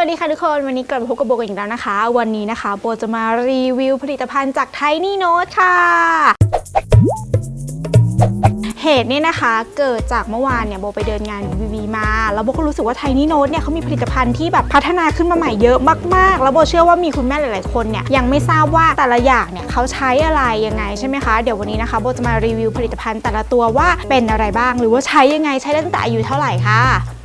วัสดีค่ะทุกคนวันนี้กลับมาพบกับโบกันอีกแล้วนะคะ วันนี้นะคะ โบจะมารีวิวผลิตภัณฑ์จากไทนี่โน e ค่ะเหตุเนี่ยนะคะเกิดจากเมื่อวานเนี่ยโบไปเดินงานวีวีมา แล้วโบก็รู้สึกว่าไทนี่โน e เนี่ยเขามีผลิตภัณฑ์ที่แบบพัฒนาขึ้นมาใหม่เยอะมากๆ แล้วโบเชื่อว่ามีคุณแม่หลาย ๆ คนเนี่ยยังไม่ทราบว่าแต่ละอย่างเนี่ยเขาใช้อะไรยังไงใช่ไหมคะเดี๋ยววันนี้นะคะโบจะมารีวิวผลิตภัณฑ์แต่ละตัวว่าเป็นอะไรบ้าง หรือว่าใช้ยังไงใช้ตั้งแต่อายุเท่าไหร่ค่ะ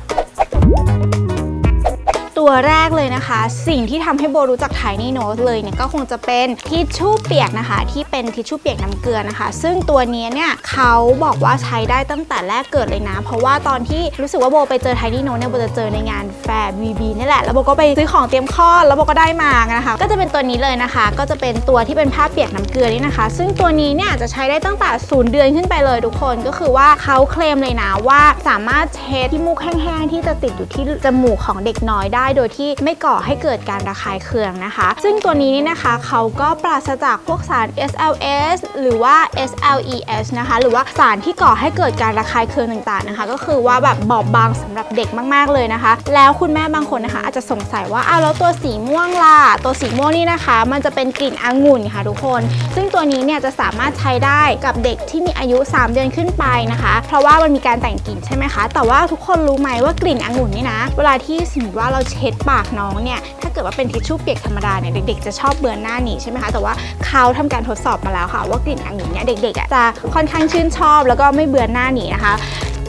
ตัวแรกเลยนะคะ สิ่งที่ทำให้โบรู้จักไทนี่โน e เลยเนี่ยก็คงจะเป็นทิชชู่เปียกนะคะ ที่เป็นทิชชู่เปียกน้ำเกลือนะคะ ซึ่งตัวนี้เนี่ยเขาบอกว่าใช้ได้ตั้งแต่แรกเกิดเลยนะ เพราะว่าตอนที่รู้สึกว่าโบไปเจอไทนี่โน e เนี่ยโบจะเจอในงานแฟร์บีบีนี่แหละ แล้วโบก็ไปซื้อของเตรียมคลอดแล้วโบก็ได้มานะคะ ก็จะเป็นตัวนี้เลยนะคะ ก็จะเป็นตัวที่เป็นผ้าเปียกน้ำเกลือนี่นะคะ ซึ่งตัวนี้เนี่ยจะใช้ได้ตั้งแต่ศูนย์เดือนขึ้นไปเลยทุกคนก็คือว่าเขาเคลมเลยนะว่าสามารถเช็ดที่มูกแห้งๆที่จะติดอยู่ที่จมูกของเด็กน้อยได้โดยที่ไม่ก่อให้เกิดการระคายเคืองนะคะ ซึ่งตัวนี้นี่นะคะเขาก็ปราศจากพวกสาร SLS หรือว่า SLES นะคะหรือว่าสารที่ก่อให้เกิดการระคายเคืองต่างๆนะคะ ก็คือว่าแบบบอบบางสำหรับเด็กมากๆเลยนะคะ แล้วคุณแม่บางคนนะคะ อาจจะสงสัยว่าอ้าวแล้วตัวสีม่วงล่ะตัวสีม่วงนี่นะคะ มันจะเป็นกลิ่นองุ่นค่ะทุกคน ซึ่งตัวนี้เนี่ยจะสามารถใช้ได้กับเด็กที่มีอายุ 3 เดือนขึ้นไปนะคะ เพราะว่ามันมีการแต่งกลิ่นใช่ไหมคะ แต่ว่าทุกคนรู้ไหมว่ากลิ่นองุ่นนี่นะ เวลาที่สมมติว่าเราเช็ดปากน้องเนี่ยถ้าเกิดว่าเป็นทิชชู่เปียกธรรมดาเนี่ยเด็กๆจะชอบเบือนหน้าหนีใช่ไหมคะแต่ว่าเขาทำการทดสอบมาแล้วค่ะ ว่ากลิ่นองุ่นเนี่ยเด็กๆจะค่อนข้างชื่นชอบ แล้วก็ไม่เบือนหน้าหนีนะคะ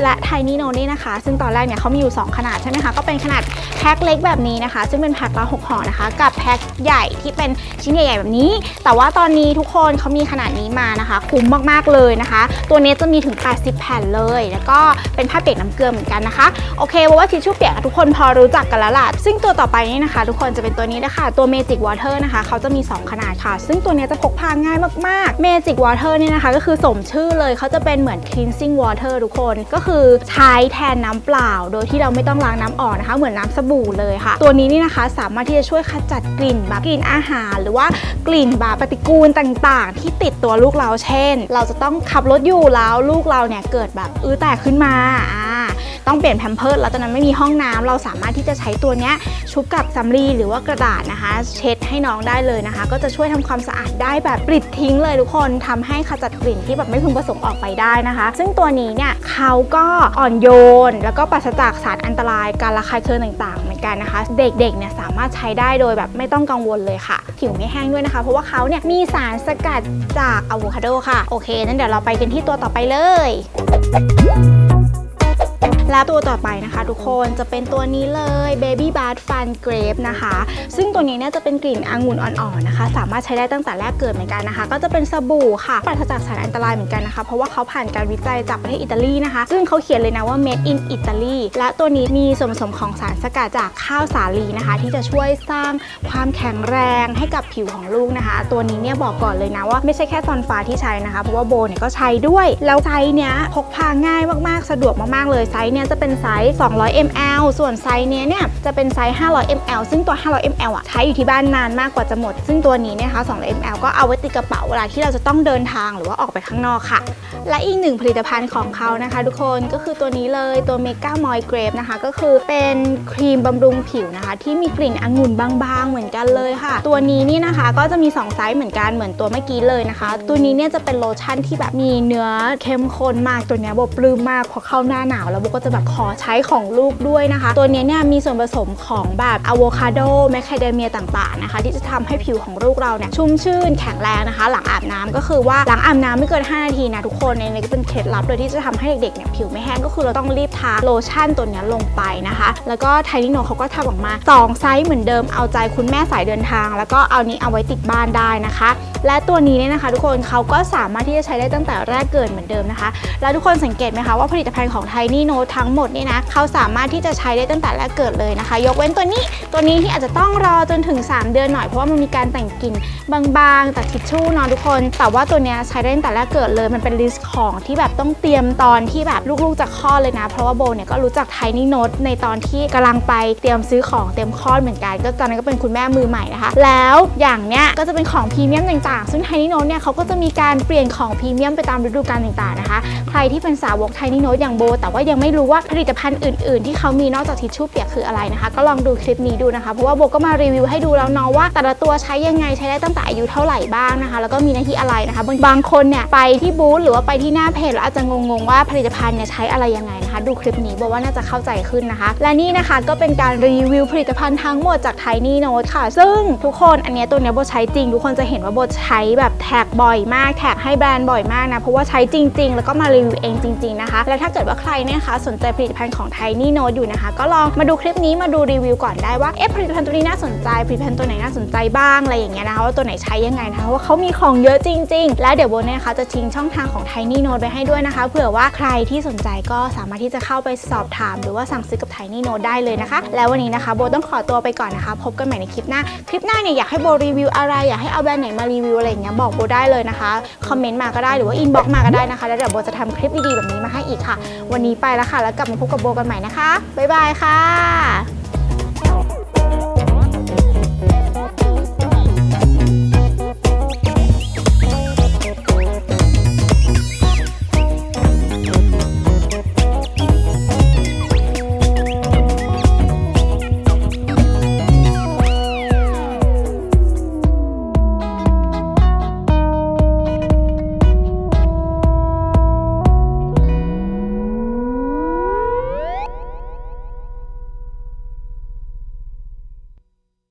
และไทนี่โนนี่นะคะ ซึ่งตอนแรกเนี่ยเขามีอยู่ 2 ขนาดใช่ไหมคะ ก็เป็นขนาดแพ็คเล็กแบบนี้นะคะ ซึ่งเป็นแพ็คละ6ห่อนะคะ กับแพ็คใหญ่ที่เป็นชิ้นใหญ่ๆแบบนี้ แต่ว่าตอนนี้ทุกคนเขามีขนาดนี้มานะคะ คุ้มมากๆเลยนะคะ ตัวนี้จะมีถึง 80 แผ่นเลย แล้วก็เป็นผ้าเปียกน้ำเกลือเหมือนกันนะคะ โอเคเพราะว่าทิชชู่เปียกทุกคนพอรู้จักกันแล้วล่ะ ซึ่งตัวต่อไปนี่นะคะ ทุกคนจะเป็นตัวนี้นะคะ ตัว Magic Water นะคะ เขาจะมี 2 ขนาดค่ะ ซึ่งตัวนี้จะพกพาง่ายมากๆ Magic Water เนี่ยนะคะ ก็คือสมชื่อเลย เขาจะเป็นเหมือน cleansing water ทุกคน ก็คือใช้แทนน้ำเปล่า โดยที่เราไม่ต้องล้างน้ำออกนะคะ เหมือนน้ำสบู่เลยค่ะ ตัวนี้นี่นะคะสามารถที่จะช่วยขจัดกลิ่นแบบกลิ่นอาหาร หรือว่ากลิ่นแบบปฏิกูลต่างๆ ที่ติดตัวลูกเราเช่น เราจะต้องขับรถอยู่แล้วลูกเราเนี่ยเกิดแบบอื้อแตกขึ้นมาอ่า ต้องเปลี่ยนแพมเพิร์ดแล้วตอนนั้นไม่มีห้องน้ำเราสามารถที่จะใช้ตัวเนี้ยชุบกับสำลีหรือว่ากระดาษนะคะ เช็ดให้น้องได้เลยนะคะ ก็จะช่วยทำความสะอาดได้แบบปลิดทิ้งเลยทุกคนทำให้ขจัดกลิ่นที่แบบไม่พึงประสงค์ออกไปได้นะคะ ซึ่งตัวนี้เนี่ยเขาก็อ่อนโยน แล้วก็ปราศจากสารอันตรายการระคายเคืองต่างๆ เหมือนกันนะคะ เด็กๆเนี่ยสามารถใช้ได้โดยแบบไม่ต้องกังวลเลยค่ะ ผิวไม่แห้งด้วยนะคะ เพราะว่าเขาเนี่ยมีสารสกัดจากอะโวคาโดค่ะ โอเคนั้นเดี๋ยวเราไปกันที่ตัวต่อไปเลย และตัวต่อไปนะคะ ทุกคนจะเป็นตัวนี้เลย Baby Bath Fun Grape นะคะ ซึ่งตัวนี้เนี่ยจะเป็นกลิ่นองุ่นอ่อนๆนะคะ สามารถใช้ได้ตั้งแต่แรกเกิดเหมือนกันนะคะ ก็จะเป็นสบู่ค่ะปราศจากสารอันตรายเหมือนกันนะคะ เพราะว่าเขาผ่านการวิจัยจากประเทศอิตาลีนะคะ ซึ่งเขาเขียนเลยนะว่า made in Italy และตัวนี้มีส่วนผสมของสารสกัดจากข้าวสาลีนะคะ ที่จะช่วยสร้างความแข็งแรงให้กับผิวของลูกนะคะ ตัวนี้เนี่ยบอกก่อนเลยนะว่าไม่ใช่แค่ซอนฟ้าที่ใช้นะคะเพราะว่าโบเนี่ยก็ใช้ด้วยแล้วไซส์เนี้ยพกพาง่ายมากๆสะดวกมากๆเลยไซส์เนี้ยจะเป็นไซส์ 200 ml ส่วนไซส์เนี้ยเนี่ยจะเป็นไซส์ 500 ml ซึ่งตัว 500 ml อะใช้อยู่ที่บ้านนานมากกว่าจะหมด ซึ่งตัวนี้เนี่ยนะคะ 200 ml ก็เอาไว้ติดกระเป๋าเวลาที่เราจะต้องเดินทางหรือว่าออกไปข้างนอกค่ะ และอีกหนึ่งผลิตภัณฑ์ของเขานะคะ ทุกคนก็คือตัวนี้เลยตัว Mega Moist Grape นะคะ ก็คือเป็นครีมบำรุงผิวนะคะ ที่มีกลิ่นองุ่นบางๆ เหมือนกันเลยค่ะ ตัวนี้นี่นะคะก็จะมี 2 ไซส์เหมือนกันเหมือนตัวเมื่อกี้เลยนะคะ ตัวนี้เนี่ยจะเป็นโลชั่นที่แบบมีเนื้อเข้มข้นมากตัวนี้ยโบปลื้มมากพอเข้าหน้าหนาวแล้วโบก็จะแบบขอใช้ของลูกด้วยนะคะ ตัวนี้เนี่ยมีส่วนผสมของแบบอะโวคาโดแมคคาเดเมียต่างๆนะคะที่จะทำให้ผิวของลูกเราเนี่ยชุ่มชื่นแข็งแรงนะคะ หลังอาบน้ำก็คือว่าหลังอาบน้ำไม่เกิน 5 นาทีนะทุกคนในนี้ก็เป็นเคล็ดลับเลยที่จะทำให้เด็กๆเนี่ยผิวไม่แห้งก็คือเราต้องรีบทาโลชั่นตัวนี้ลงไปนะคะ แล้วก็ไทนี่โนเขาก็ทำออกมา2ไซส์เหมือนเดิมเอาใจคุณแม่สายเดินทาง แล้วก็เอานี้เอาไว้ติดบ้านได้นะคะ และตัวนี้เนี่ยนะคะ ทุกคนเขาก็สามารถที่จะใช้ได้ตั้งแต่แรกเกิดเหมือนเดิมนะคะ แล้วทุกคนสังเกตไหมคะว่าผลิตภัณฑ์ของไทนี่โนทั้งหมดนี่นะเขาสามารถที่จะใช้ได้ตั้งแต่แรกเกิดเลยนะคะ ยกเว้นตัวนี้ตัวนี้ที่อาจจะต้องรอจนถึง 3 เดือนหน่อยเพราะว่ามันมีการแต่งกลิ่นบางๆแต่ทิชชู่เนาะทุกคน แต่ว่าตัวนี้ใช้ได้ตั้งแต่แรกเกิดเลย มันเป็นลิสต์ของที่แบบต้องเตรียมตอนที่แบบลูกๆจะคลอดเลยนะ เพราะว่าโบเนี่ยก็รู้จักไทนี่โนในตอนที่กำลังไปเตรียมซื้อของเตรียมคลอดเหมือนกัน ก็ตอนนั้นก็เป็นคุณแม่มือใหม่นะคะ แล้วอย่างเนี้ยก็จะเป็นของพรีเมียมต่างๆ ซึ่ง Tiny Note เนี่ยเขาก็จะมีการเปลี่ยนของพรีเมียมไปตามฤดูกาลต่างๆนะคะ ใครที่เป็นสาวก Tiny Note อย่างโบ แต่ว่ายังไม่รู้ว่าผลิตภัณฑ์อื่น ๆ ที่เขามีนอกจากทิชชู่เปียกคืออะไรนะคะ ก็ลองดูคลิปนี้ดูนะคะ เพราะว่าโบก็มารีวิวให้ดูแล้วเนาะว่าแต่ละตัวใช้ยังไงใช้ได้ตั้งแต่อายุเท่าไหร่บ้างนะคะ แล้วก็มีหน้าที่อะไรนะคะ บางคนเนี่ยไปที่บูธหรือว่าไปที่หน้าเพจแล้วอาจจะงง ๆ ว่าผลิตภัณฑ์เนี่ยใช้อะไรยังไงนะคะ ดูคลิปนี้โบว่าน่าจะเข้าใจขึ้นนะคะ และนี่นะคะก็เป็นการรีวิวผลิตภัณฑ์ทั้งหมดจาก Tiny Note ค่ะ ซึ่งทุกคนอันนี้ตัวเนี้ยโบใช้จริง ทุกคนจะเห็นว่าโบใช้แบบแท็กบ่อยมากแท็กให้แบรนด์บ่อยมากนะเพราะว่าใช้จริง ๆ แล้วก็มารีวิวเองจริง ๆนะคะ และถ้าเกิดว่าใครเนี่ยนะคะ สนใจผลิตภัณฑ์ของ Tiny Note อยู่นะคะ ก็ลองมาดูคลิปนี้มาดูรีวิวก่อนได้ว่าเอ๊ะผลิตภัณฑ์ตัวนี้น่าสนใจผลิตภัณฑ์ตัวไหนน่าสนใจบ้างอะไรอย่างเงี้ยนะคะว่าตัวไหนใช้ยังไงนะคะเพราะว่าเขามีของเยอะจริง ๆ แล้วเดี๋ยวโบนะคะจะทิ้งช่องทางของ Tiny Note ไปให้ด้วยนะคะเผื่อว่าใครที่สนใจก็สามารถที่จะเข้าไปสอบถาม หรือว่าสั่งซื้อกับ Tiny Note ได้เลยนะคะ แล้ววันนี้นะคะโบต้องขอตัวไปก่อนนะคะ พบกันใหม่ในคลิปหน้าคลิปหน้าเนี่ยอยากให้โบรีวิวอะไรอยากให้เอาแบรนด์ไหนมารีวิวอะไรอย่างเงี้ยบอกโบได้เลยนะคะคอมเมนต์มาก็ได้หรือว่าอินบ็อกมาก็ได้นะคะแล้วเดี๋ยวโบจะทำคลิปดีๆแบบนี้มาให้อีกค่ะ วันนี้ไปแล้วค่ะ แล้วกลับมาพบกับโบกันใหม่นะคะ บ๊ายบายค่ะ